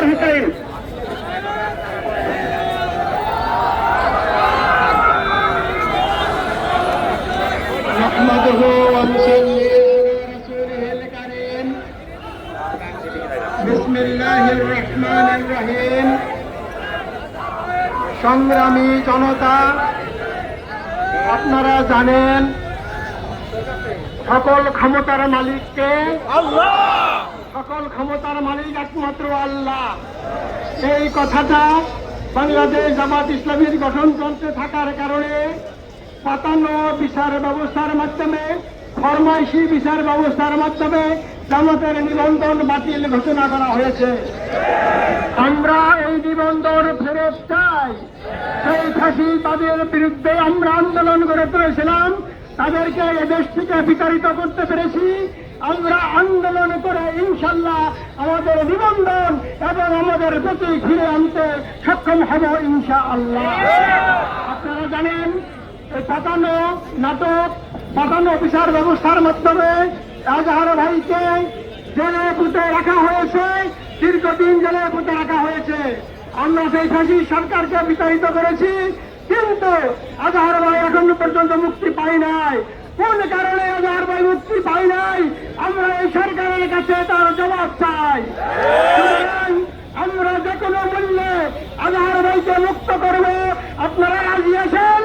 আনোয়ার হোসেন সংগ্রামী জনতা আপনারা জানেন সকল ক্ষমতার মালিককে আল্লাহ! সকল ক্ষমতার মালিক একমাত্র আল্লাহ। এই কথাটা বাংলাদেশ জামাত ইসলামীর গঠনতন্ত্রে থাকার কারণে পাতানো বিচার ব্যবস্থার মাধ্যমে, ফরমাইশি বিচার ব্যবস্থার মাধ্যমে জামাতের নিবন্ধন বাতিল ঘোষণা করা হয়েছে। আমরা এই নিবন্ধন ফেরত চাই। সেই ফাঁসি তাদের বিরুদ্ধে আমরা আন্দোলন গড়ে তুলেছিলাম। তাদেরকে এদেশ থেকে বিতাড়িত করতে পেরেছি। আমরা আন্দোলন করে ইনশাল্লাহ আমাদের নিবন্ধন এবং আমাদের গতি ঘিরে আনতে সক্ষম হব ইনশা আল্লাহ আপনারা জানেন, এই পাতানো নাটক, পাতানো বিচার ব্যবস্থার মাধ্যমে রাজাহার ভাইকে জেলে পুঁতে রাখা হয়েছে, দীর্ঘদিন জেলে পুঁতে রাখা হয়েছে। আমরা সেই ফাঁসি সরকারকে বিতাড়িত করেছি, কিন্তু আজহার ভাই এখন পর্যন্ত মুক্তি পাই নাই। কোন কারণে আজহার ভাই মুক্তি পাই নাই? আমরা এই সরকারের কাছে তার জবাব চাই। আমরা যে কোনো মূল্যে আজহার ভাইকে মুক্ত করব। আপনারা রাজি আছেন?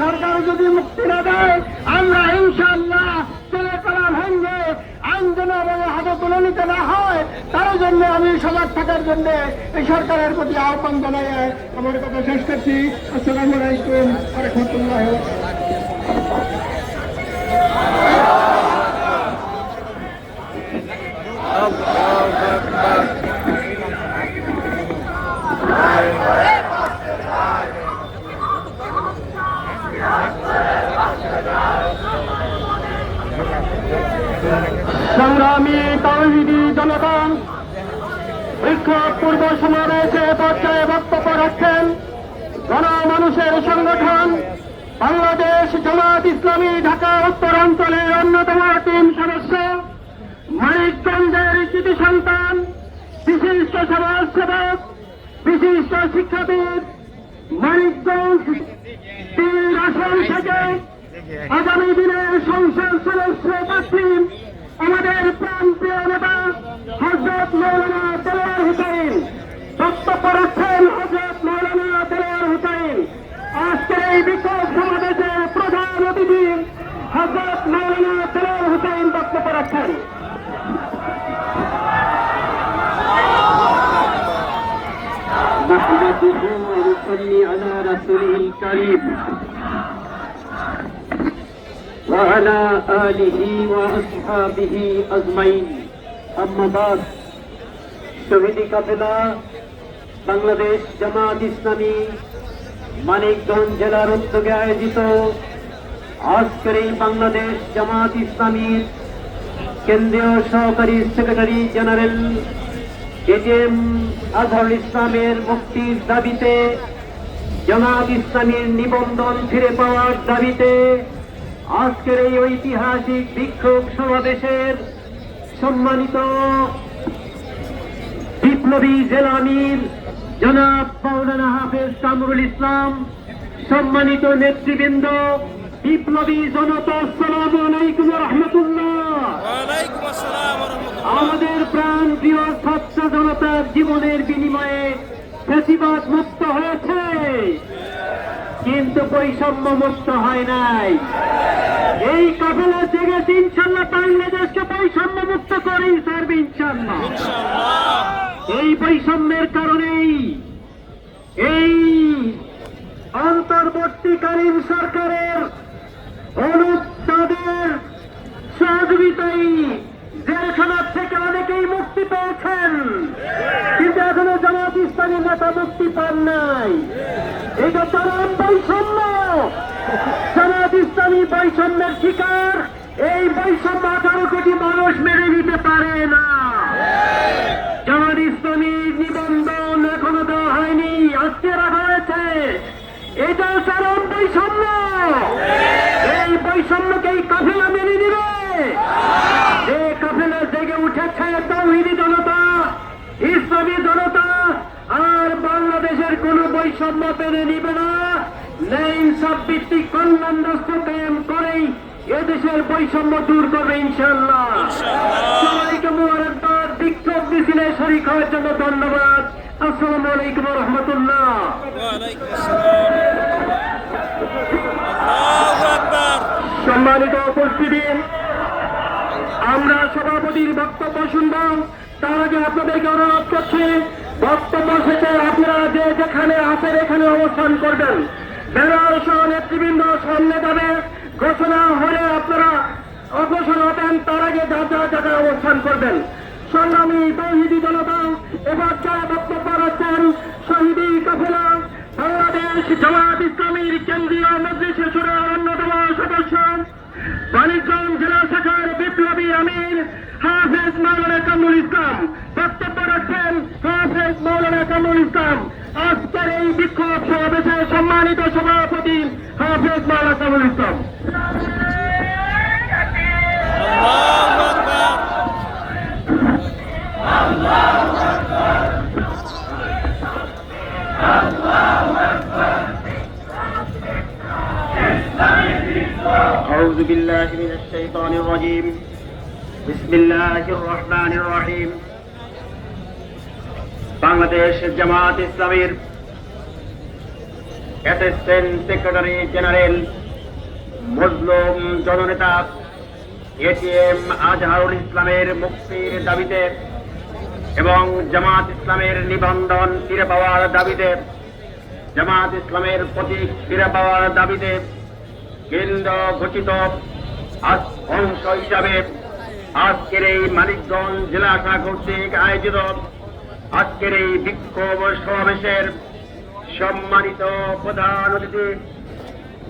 সরকার যদি মুক্তি না দেয়, আমরা ইনশাআল্লাহ চলে চলা ভেঙ্গে যেন এবং হাতে তুলে নিতে না হয়, তার জন্য আমি সজাগ থাকার জন্য এই সরকারের প্রতি আহ্বান জানাই। আমার কথা শেষ করছি। আসসালামু আলাইকুম রহমতুল্লাহ সংগ্রামী তৌহিদি জনগণ বিক্ষোভ পূর্ব সমাবেশে পর্যায়ে বক্তব্য রাখছেন গণমানুষের সংগঠন বাংলাদেশ জামাত ইসলামী ঢাকা উত্তরাঞ্চলের অন্যতম টিম সদস্য, মানিকগঞ্জের কৃতি সন্তান, বিশিষ্ট সমাজসেবক, বিশিষ্ট শিক্ষাবিদ, মানিকগঞ্জ তিন আসন থেকে আগামী দিনের সংসদ সদস্য প্রার্থী আমাদের প্রান্তীয় নেতা হজরত মৌলানা দেলোয়ার হুসাইন বক্তব্য রাখছেন হজরত মৌলানা দেলোয়ার হুসাইন আজকের এই বিক্ষোভ সমাবেশের প্রধান অতিথি হজরত মৌলানা দেলোয়ার হুসাইন বক্তব্য রাখছেন نحمده ونصلي على رسوله الكريم وعلى آله وأصحابه أجمعين أما بعد শহীদি কাফেলা বাংলাদেশ জামাত ইসলামী মানিকগঞ্জ জেলার উদ্যোগে আয়োজিত আজকের এই বাংলাদেশ জামাত ইসলামীর কেন্দ্রীয় সহকারী সেক্রেটারি জেনারেল এজেম আজহারুল ইসলামের মুক্তির দাবিতে জামাত ইসলামীর নিবন্ধন ফিরে পাওয়ার দাবিতে আজকের এই ঐতিহাসিক বিক্ষোভ সমাবেশের সম্মানিত বিপ্লবী জেলা আমির জনাব মৌলানা হাফেজ কামরুল ইসলাম সম্মানিত নেতৃবৃন্দ বিপ্লবী জনতা আসসালামু আলাইকুম রহমতুল্লাহ। আমাদের প্রাণ প্রিয় ছাত্র জনতার জীবনের বিনিময়ে ফেসিবাদ মুক্ত হয়েছে। কিন্তু বৈষম্য মুক্ত হয় নাই। এই কাফেলা জেগেছে ইনশাল্লাহ বাংলাদেশকে বৈষম্য মুক্ত করেই সারবে ইনশাল্লাহ। ইনশাআল্লাহ এই বৈষম্যের কারণেই এই অন্তর্বর্তীকালীন সরকারের অনুদাদের সহযোগিতায় জেলখানা থেকে অনেকেই মুক্তি পেয়েছেন। কিন্তু এখনও জামাত ইসলামী নেতা মুক্তি পান নাই। এটা চরম বৈষম্য। বৈষম্যের শিকার, এই বৈষম্য আঠারো কোটি মানুষ মেনে নিতে পারে না। জামাত ইসলামীর নিবন্ধন এখনও দেওয়া হয়নি, আজকে রাখা হয়েছে। এটা চরম বৈষম্য। এই বৈষম্যকে এই কাফেলা মেনে নিবে। যে কাফেলা জেগে উঠেছে তৌহিদি জনতা, ইসলামী জনতা, আর বাংলাদেশের কোন বৈষম্য মেনে নিবে না। ন্যায় সব ভিত্তিক কল্যাণ রাষ্ট্র কায়েম করেই এদেশের বৈষম্য দূর করবে ইনশাল্লাহ সবাইকে মোবারকবাদ বিক্ষোভ মিছিলে শরিক হওয়ার জন্য ধন্যবাদ। আসসালামু আলাইকুম রহমতুল্লাহ সম্মানিত উপস্থিতি আমরা সভাপতির বক্তব্য শুনব। তার আগে আপনাদেরকে অনুরোধ করছি বক্তব্য শেষে আপনারা যে যেখানে আছেন এখানে অবস্থান করবেন। ব্যানার সহ নেতৃবৃন্দ সামনে যাবে। ঘোষণা হলে আপনারা অগ্রসর হবেন তার আগে যা যা জায়গায় অবস্থান করবেন। সংগ্রামী তৌহিদি জনতা, এবার যারা বক্তব্য রাখছেন, শহীদি কাফেলা, বাংলাদেশ জামাত ইসলামীর কেন্দ্রীয় মজলিসের সুরের অন্যতম সদস্য বাণিজ্যগঞ্জ জেলা শাখার বিপ্লবী আমির হাফেজ মাওলানা কামরুল ইসলাম। বক্তব্য রাখছেন হাফেজ মাওলানা কামরুল ইসলাম। আজকের এই বিক্ষোভ সমাবেশে সম্মানিত সভাপতি হাফেজ মাওলানা কামরুল ইসলাম আল্লাহু আকবার أعوذ بالله من الشيطان الرجيم بسم الله الرحمن الرحيم বাংলাদেশ জামাত ইসলামের অ্যাসিস্ট্যান্ট সেক্রেটারি জেনারেল মজলুম জননেতা এটিএম আজহারুল ইসলামের মুক্তির দাবিতে এবং জামাত ইসলামের নিবন্ধন ফিরে পাওয়ার দাবিতে, জামাত ইসলামের প্রতীক ফিরে পাওয়ার দাবিতে কেন্দ্র ঘোষিত অংশ হিসাবে আজকের এই মানিকগঞ্জ জেলা শাখা কর্তৃক আয়োজিত আজকের এই বিক্ষোভ সমাবেশের সম্মানিত প্রধান অতিথি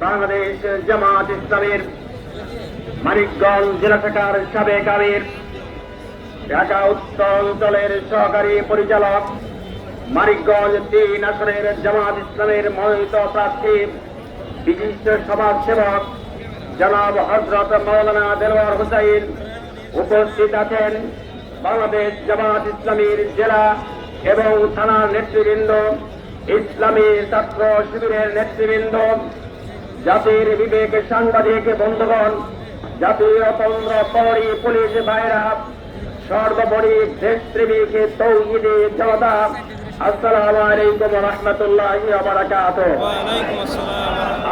বাংলাদেশ জামাত ইসলামের মানিকগঞ্জ জেলা শাখার সাবেক আমির, ঢাকা উত্তর অঞ্চলের সহকারী পরিচালক, মানিকগঞ্জ তিন আসনের জামাত ইসলামের মনোনীত প্রার্থী, বিশিষ্ট সমাজ সেবক জনাব হজরত মৌলানা দেলোয়ার হুসাইন উপস্থিত আছেন। বাংলাদেশ জামাত ইসলামীর জেলা এবং থানার নেতৃবৃন্দ, ইসলামী ছাত্র শিবিরের নেতৃবৃন্দ, জাতির বিবেক সাংবাদিক বন্ধুগণ, জাতীয় তন্ত্র প্রহরী পুলিশ ভাইরা, সর্বোপরি দেশপ্রেমিক তৌহিদি জনতা, আসসালামু আলাইকুম রহমতুল্লাহ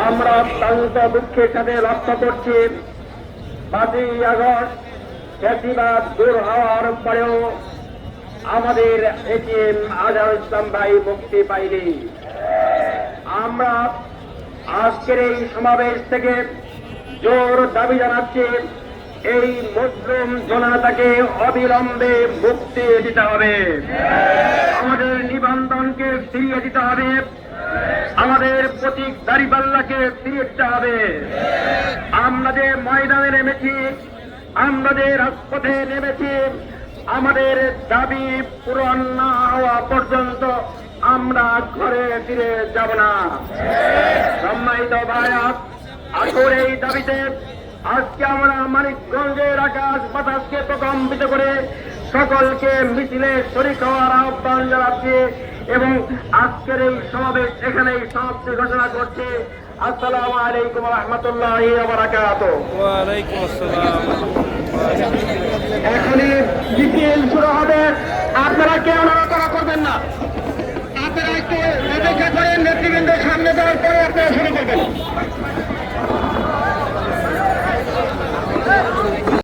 আমরা অত্যন্ত দুঃখের সাথে লক্ষ্য করছি, পাঁচই আগস্ট ফ্যাসিবাদ দূর হওয়ার পরেও আমাদের এটিএম আজহার ইসলাম ভাই মুক্তি পাইনি আমরা আজকের এই সমাবেশ থেকে জোর দাবি জানাচ্ছি, এই মুসলিম জনতাকে অবিলম্বে মুক্তি দিতে হবে। আমাদের নিবন্ধনকে ফিরিয়ে দিতে হবে। আমাদের প্রতীক দাড়িপাল্লাকে ফিরিয়ে দিতে হবে। আমরা যে ময়দানে নেমেছি আমরা যে রাজপথে নেমেছি। আমাদের দাবি পূরণ না হওয়া পর্যন্ত আমরা ঘরে ফিরে যাব না। সম্মানিত ভাইয়া আসর এই দাবিতে আজকে আমরা মানিকগঞ্জের আকাশ বাতাসকে প্রকম্পিত করে সকলকে মিছিলে শরিক হওয়ার আহ্বান জানাচ্ছি এবং আজকের এই সমাবেশ এখানেই সমাপ্তি ঘোষণা করছি। আসসালামু আলাইকুম রহমতুল্লাহি এখনই বিপিএল শুরু হবে। আপনারা কেউ নড়াচড়া করবেন না। আপনারা একটু অপেক্ষা করেন নেতৃবৃন্দের সামনে যাওয়ার পরে আপনারা শুরু